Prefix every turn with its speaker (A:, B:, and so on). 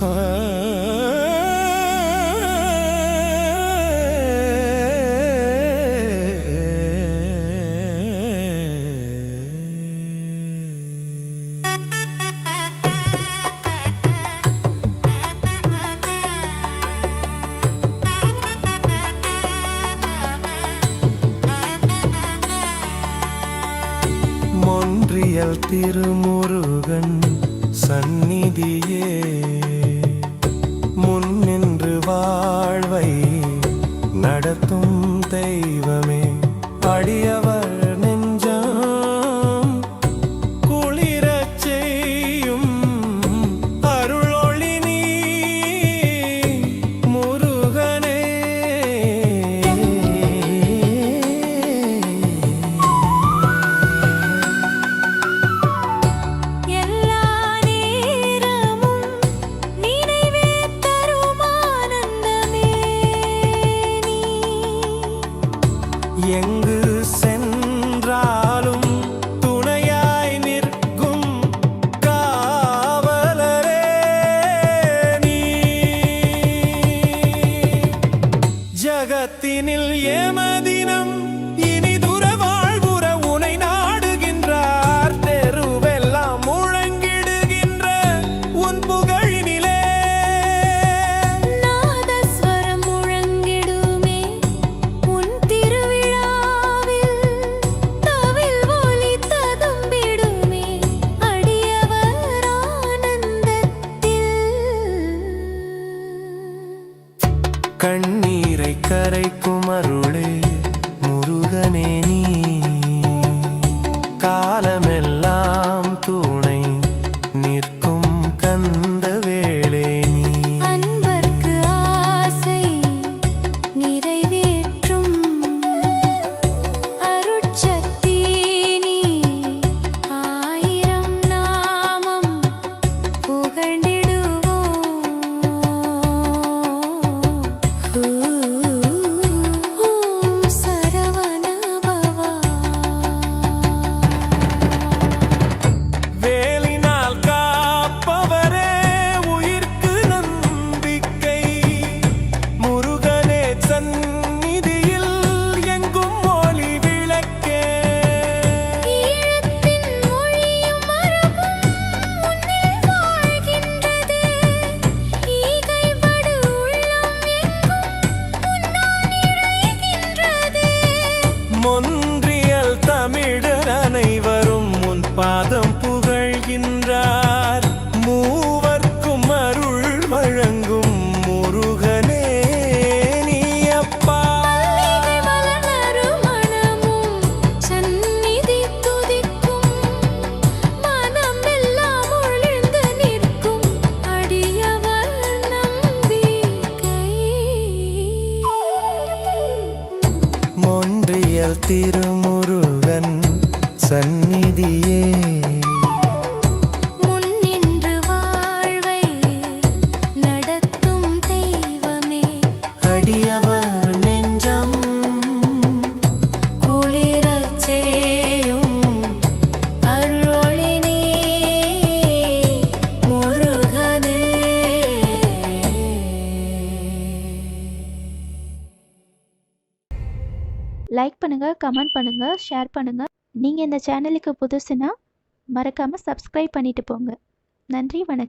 A: மொன்றியல் திருமுருகன் சந்நிதியே.
B: உள்ளத்தினில் ஏம
A: கண்ணீரை கரைக்கும் அருளே செயல் திருமுருகன் சந்நிதியே.
C: லைக் பண்ணுங்கள் கமெண்ட் பண்ணுங்கள் ஷேர் பண்ணுங்கள் நீங்கள் இந்த சேனலுக்கு புதுசுனா மறக்காமல் சப்ஸ்கிரைப் பண்ணிட்டு போங்க. நன்றி வணக்கம்.